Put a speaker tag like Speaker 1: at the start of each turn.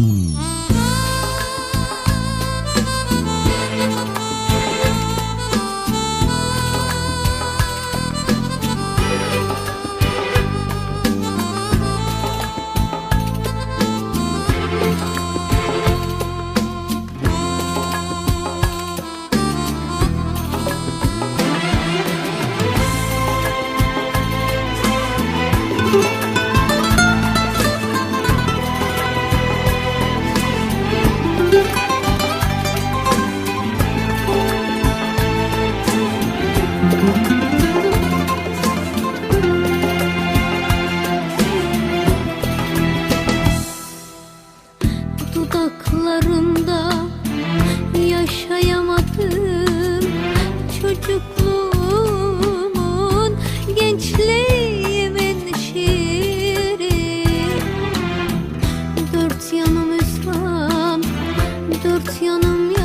Speaker 1: 嗯。Dudaklarında yaşayamadım. Çocukluğumun gençliğimin şiiri. Dört yanım İslam, dört yanım